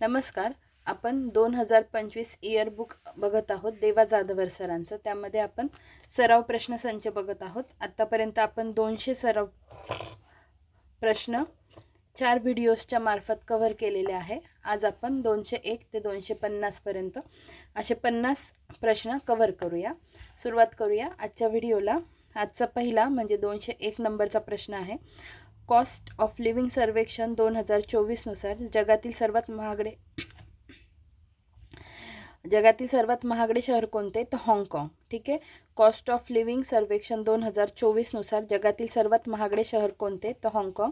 नमस्कार. आपण दोन हजार पंचवीस इयरबुक बघत आहोत देवा जाधवर सरांचं. त्यामध्ये आपण सराव प्रश्न संच बघत आहोत. आत्तापर्यंत आपण दोनशे सराव प्रश्न चार व्हिडिओजच्या मार्फत कव्हर केलेले आहे. आज आपण दोनशे एक ते दोनशे पन्नासपर्यंत असे पन्नास प्रश्न कव्हर करूया. सुरुवात करूया आजच्या व्हिडिओला. आजचा पहिला म्हणजे दोनशे एक नंबरचा प्रश्न आहे. कॉस्ट ऑफ लिव्हिंग सर्वेक्षण दोन हजार चोवीसनुसार जगातील सर्वात महागडे जगातील सर्वात महागडे शहर कोणते? तर हाँगकाँग. ठीक आहे? कॉस्ट ऑफ लिव्हिंग सर्वेक्षण दोन हजार चोवीसनुसार जगातील सर्वात महागडे शहर कोणते? तर हाँगकाँग.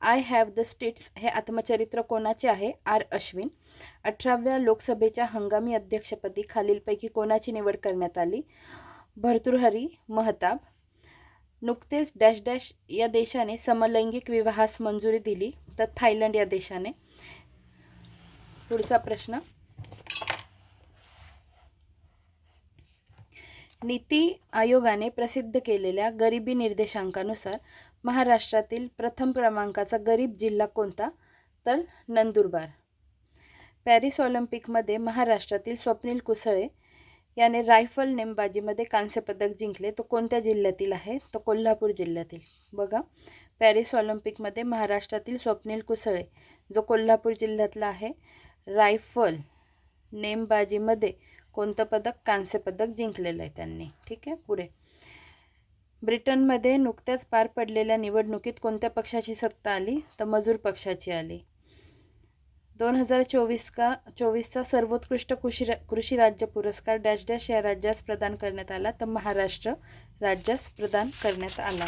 आय हॅव द स्टेट्स हे आत्मचरित्र कोणाचे आहे? आर. अश्विन. अठराव्या लोकसभेच्या हंगामी अध्यक्षपदी खालीलपैकी कोणाची निवड करण्यात आली? भर्तृहरी महताब नुकतेच डॅश डॅश या देशाने समलैंगिक विवाहास मंजुरी दिली तर थायलंड या देशाने. पुढचा प्रश्न. नीती आयोगाने प्रसिद्ध केलेल्या गरिबी निर्देशांकानुसार महाराष्ट्रातील प्रथम क्रमांकाचा गरीब जिल्हा कोणता? तर नंदुरबार. पॅरिस ऑलिम्पिकमध्ये महाराष्ट्रातील स्वप्नील कुसळे याने रायफल नेमबाजीमध्ये कांस्यपदक जिंकले. तो कोणत्या जिल्ह्यातील आहे? तो कोल्हापूर जिल्ह्यातील. बघा. पॅरिस ऑलिम्पिकमध्ये महाराष्ट्रातील स्वप्नील कुसळे जो कोल्हापूर जिल्ह्यातला आहे रायफल नेमबाजीमध्ये कोणतं पदक? कांस्य पदक जिंकलेलं आहे त्यांनी. ठीक आहे? पुढे. ब्रिटनमध्ये नुकत्याच पार पडलेल्या निवडणुकीत कोणत्या पक्षाची सत्ता आली? तर मजूर पक्षाची आली. दोन हजार चोवीस का चोवीसचा सर्वोत्कृष्ट कृषी कृषी राज्य पुरस्कार डॅश डॅश या राज्यास प्रदान करण्यात आला. तर महाराष्ट्र राज्यास प्रदान करण्यात आला.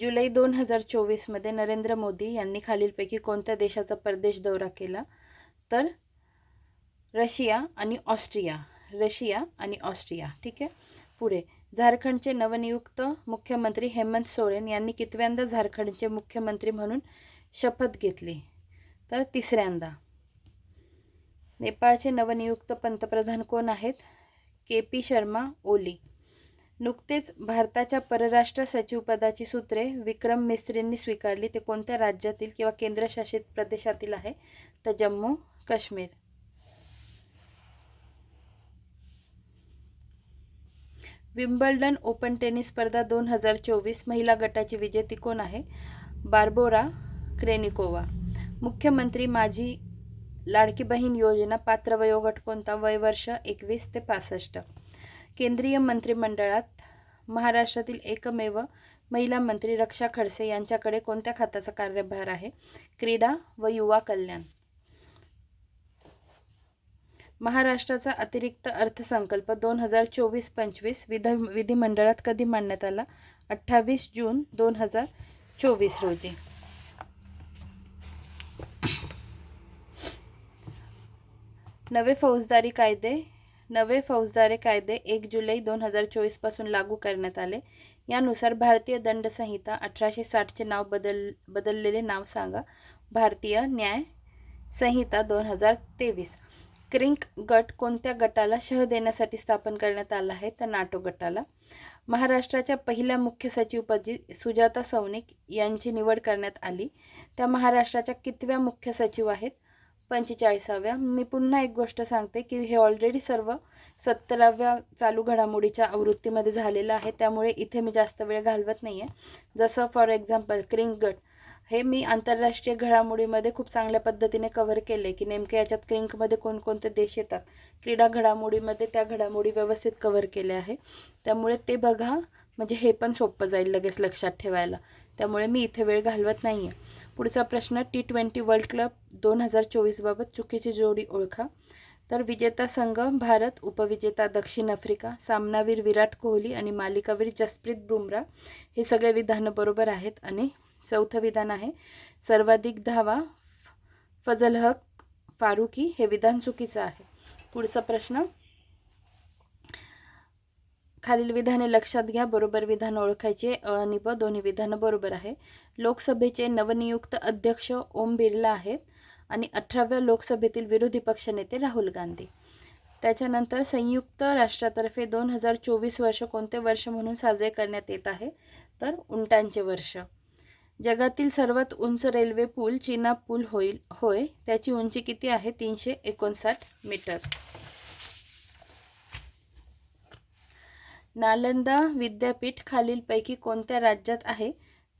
जुलै दोन हजार चोवीसमध्ये नरेंद्र मोदी यांनी खालीलपैकी कोणत्या देशाचा परदेश दौरा केला? तर रशिया आणि ऑस्ट्रिया. रशिया आणि ऑस्ट्रिया. ठीक आहे? पुढे. झारखंडचे नवनियुक्त मुख्यमंत्री हेमंत सोरेन यांनी कितव्यांदा झारखंडचे मुख्यमंत्री म्हणून शपथ घेतली? तर तिसऱ्यांदा. नेपाळचे नवनियुक्त पंतप्रधान कोण आहेत? K P Sharma Oli. नुकतेच भारताच्या परराष्ट्र सचिवपदाची सूत्रे विक्रम मिस्त्रींनी स्वीकारली. ते कोणत्या राज्यातील किंवा केंद्रशासित प्रदेशातील आहे? तर Jammu Kashmir. Wimbledon open tennis स्पर्धा दोन हजार चोवीस महिला गटाची विजेती कोण आहे. बार्बोरा क्रेनिकोवा. मुख्यमंत्री माझी लाडकी बहीण योजना पात्र वयोगट कोणता? वयवर्ष एकवीस ते पासष्ट. केंद्रीय मंत्रिमंडळात महाराष्ट्रातील एकमेव महिला मंत्री रक्षा खडसे यांच्याकडे कोणत्या खात्याचा कार्यभार आहे? क्रीडा व युवा कल्याण. महाराष्ट्राचा अतिरिक्त अर्थसंकल्प दोन हजार चोवीस पंचवीस विध विधिमंडळात कधी मांडण्यात आला? अठ्ठावीस जून दोन हजार चोवीस रोजी. नवे फौजदारी कायदे नवे फौजदारी कायदे एक जुलै दोन हजार चोवीसपासून लागू करण्यात आले. यानुसार भारतीय दंड संहिता अठराशे साठचे नाव बदल बदललेले नाव सांगा. भारतीय न्याय संहिता दोन हजार तेवीस. क्रिंक गट कोणत्या गटाला शह देण्यासाठी स्थापन करण्यात आला आहे? तर नाटो गटाला. महाराष्ट्राच्या पहिल्या मुख्य सचिवपदी सुजाता सौनिक यांची निवड करण्यात आली. त्या महाराष्ट्राच्या कितव्या मुख्य सचिव आहेत? पंचेचाळीसाव्या. मी पुन्हा एक गोष्ट सांगते की हे ऑलरेडी सर्व सत्तराव्या चालू घडामोडीच्या आवृत्तीमध्ये झालेलं आहे. त्यामुळे इथे मी जास्त वेळ घालवत नाही आहे जसं फॉर एक्झाम्पल क्रिंक गट. हे मी आंतरराष्ट्रीय घडामोडीमध्ये खूप चांगल्या पद्धतीने कव्हर केले की नेमके याच्यात क्रिंकमध्ये कोणकोणते देश येतात? क्रीडा घडामोडीमध्ये त्या घडामोडी व्यवस्थित कव्हर केल्या आहे. त्यामुळे ते बघा म्हणजे हे पण सोपं जाईल लगेच लक्षात ठेवायला. त्यामुळे मी इथे वेळ घालवत नाही आहे पुढचा प्रश्न टी ट्वेंटी वर्ल्ड क्लब दोन हजार चोवीसबाबत चुकीची जोडी ओळखा. तर विजेता संघ भारत उपविजेता दक्षिण आफ्रिका सामनावीर विराट कोहली आणि मालिकावीर जसप्रीत बुमरा हे सगळे विधानं बरोबर आहेत आणि चौथं विधान आहे. सर्वाधिक धावा फजल हक फारुकी हे विधान चुकीचं आहे. पुढचा प्रश्न. खालील विधाने लक्षात घ्या बरोबर विधान ओळखायचे अ आणि ब दोन्ही विधानं बरोबर आहे. लोकसभेचे नवनियुक्त अध्यक्ष ओम बिर्ला आहेत आणि अठराव्या लोकसभेतील विरोधी पक्षनेते राहुल गांधी. त्याच्यानंतर संयुक्त राष्ट्रातर्फे दोन हजार चोवीस वर्ष कोणते वर्ष म्हणून साजरे करण्यात येत आहे? तर उंटांचे वर्ष. जगातील सर्वात उंच रेल्वे पूल चीना पूल होईल होय त्याची उंची किती आहे? तीनशे एकोणसाठ मीटर. नालंदा विद्यापीठ खालीलपैकी कोणत्या राज्यात आहे?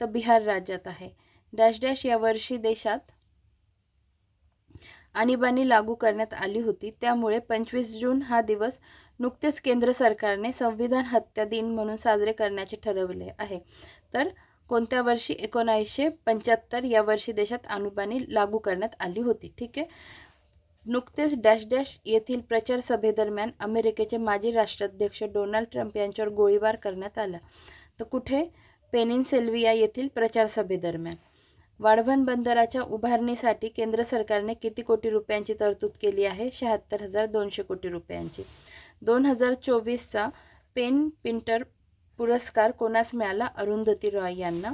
तर बिहार राज्यात आहे. डॅश डॅश या वर्षी देशात आणीबाणी लागू करण्यात आली होती. त्यामुळे पंचवीस जून हा दिवस नुकतेच केंद्र सरकारने संविधान हत्या दिन म्हणून साजरे करण्याचे ठरवले आहे. तर कोणत्या वर्षी एकोणावीसशे पंच्याहत्तर या वर्षी देशात आणीबाणी लागू करण्यात आली होती? ठीक आहे. नुकतेच डॅश डॅश येथील प्रचार सभेदरम्यान अमेरिकेचे माजी राष्ट्राध्यक्ष डोनाल्ड ट्रम्प यांच्यावर गोळीबार करण्यात आला. तर कुठे? पेनिनसेल्विया येथील प्रचार सभेदरम्यान. वाढवण बंदराच्या उभारणीसाठी केंद्र सरकारने किती कोटी रुपयांची तरतूद केली आहे? शहात्तर हजार दोनशे कोटी रुपयांची. दोन हजार चोवीसचा पेन पिंटर पुरस्कार कोणास मिळाला? अरुंधती रॉय यांना.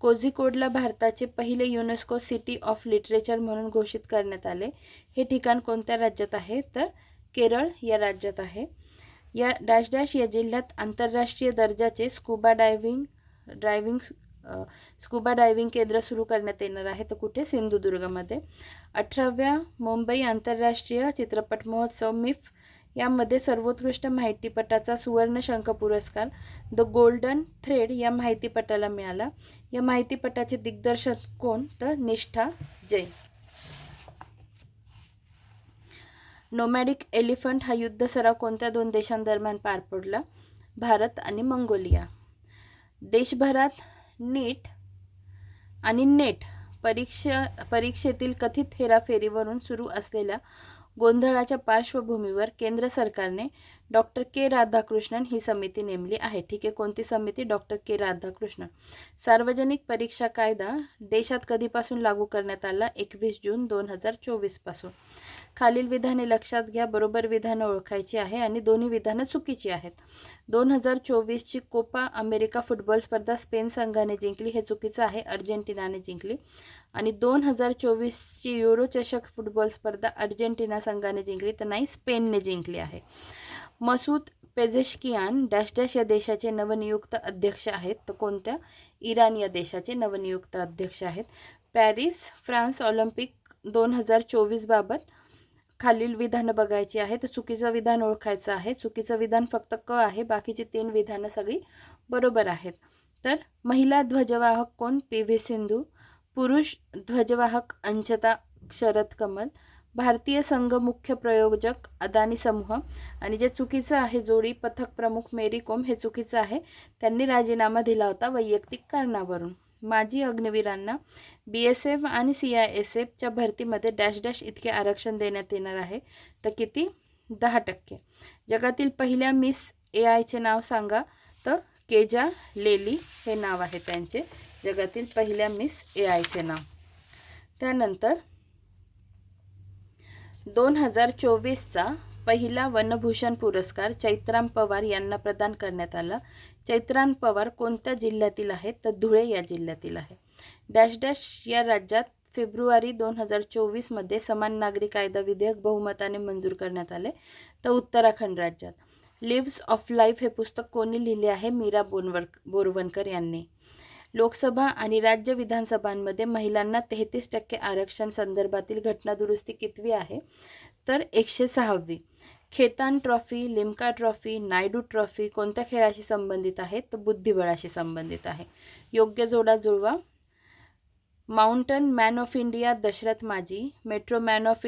कोझिकोडला भारताचे पहिले युनेस्को सिटी ऑफ लिटरेचर म्हणून घोषित करण्यात आले. हे ठिकाण कोणत्या राज्यात आहे? तर केरळ या राज्यात आहे. या डॅश डॅश या जिल्ह्यात आंतरराष्ट्रीय दर्जाचे scuba diving driving scuba diving केंद्र सुरू करण्यात येणार आहे. तर कुठे? सिंधुदुर्गमध्ये. अठराव्या मुंबई आंतरराष्ट्रीय चित्रपट महोत्सव मिफ यामध्ये सर्वोत्कृष्ट माहितीपटाचा सुवर्णशंख पुरस्कार द गोल्डन थ्रेड या माहितीपटाला मिळाला. या माहितीपटाचे दिग्दर्शक कोण? तर निष्ठा जैन. नोमॅडिक एलिफंट हा युद्ध सराव कोणत्या दोन देशांदरम्यान पार पडला? भारत आणि मंगोलिया. देशभरात नीट आणि नेट परीक्षा परीक्षेतील कथित हेराफेरीवरून सुरू असलेल्या गोंधळाच्या पार्श्वभूमीवर केंद्र सरकारने डॉक्टर के. राधाकृष्णन ही समिती नेमली आहे. ठीक आहे कोणती समिती? Doctor K. राधाकृष्णन. सार्वजनिक परीक्षा कायदा देशात कधीपासून लागू करण्यात आला? एकवीस जून दोन हजार चोवीसपासून खालील विधाने लक्षात घ्या बरोबर विधानं ओळखायची आहे आणि दोन्ही विधानं चुकीची आहेत. दोन हजार चोवीसची कोपा अमेरिका फुटबॉल स्पर्धा स्पेन संघाने जिंकली हे चुकीचं आहे अर्जेंटिनाने जिंकली. आणि दोन हजार चोवीसची युरो चषक फुटबॉल स्पर्धा अर्जेंटिना संघाने जिंकली तर नाही स्पेनने जिंकली आहे. मसूद पेझेशकियान डॅश डॅश या देशाचे नवनियुक्त अध्यक्ष आहेत तर कोणत्या? इराण या देशाचे नवनियुक्त अध्यक्ष आहेत. पॅरिस फ्रान्स ऑलिम्पिक दोन हजार चोवीसबाबत खालील विधानं बघायची आहे तर चुकीचं विधान ओळखायचं आहे. चुकीचं विधान फक्त क आहे बाकीची तीन विधानं सगळी बरोबर आहेत. तर महिला ध्वजवाहक कोण? P V Sindhu. पुरुष ध्वजवाहक अंशता शरद कमल. भारतीय संघ मुख्य प्रयोजक अदानी समूह. आणि जे चुकीचं आहे जोडी पथक प्रमुख मेरी कोम हे चुकीचं आहे. त्यांनी राजीनामा दिला होता वैयक्तिक कारणावरून. माजी अग्निवीरांना बी एस एफ आणि सी आय एस एफच्या भरतीमध्ये डॅश डॅश इतके आरक्षण देण्यात येणार आहे. तर किती? दहा टक्के. जगातील पहिल्या मिस ए आयचे नाव सांगा. तर केजा लेली हे नाव आहे त्यांचे. जगातील पहिल्या मिस ए आयचे नाव. त्यानंतर दोन हजार चोवीसचा पहिला वनभूषण पुरस्कार चैत्राम पवार यांना प्रदान करण्यात आला. चैत्राम पवार कोणत्या जिल्ह्यातील आहेत? तर धुळे या जिल्ह्यातील आहे. डॅश डॅश या राज्यात फेब्रुवारी दोन हजार चोवीसमध्ये समान नागरी कायदा विधेयक बहुमताने मंजूर करण्यात आले. तर उत्तराखंड राज्यात. लिव्स ऑफ लाईफ हे पुस्तक कोणी लिहिले आहे? मीरा बोनवर बोरवणकर यांनी. लोकसभा आणि राज्य विधानसभांमध्ये महिलांना तेहतीस टक्के आरक्षण संदर्भातील घटनादुरुस्ती कितवी आहे? तर एकशे सहावी. Khetan trophy Limca trophy Naidu trophy कोणत्या खेळाशी संबंधित आहे? तर बुद्धिबळाशी संबंधित आहे. योग्य जोडा जुळवा. Mountain man of India Dashrath माजी मेट्रो मॅन ऑफ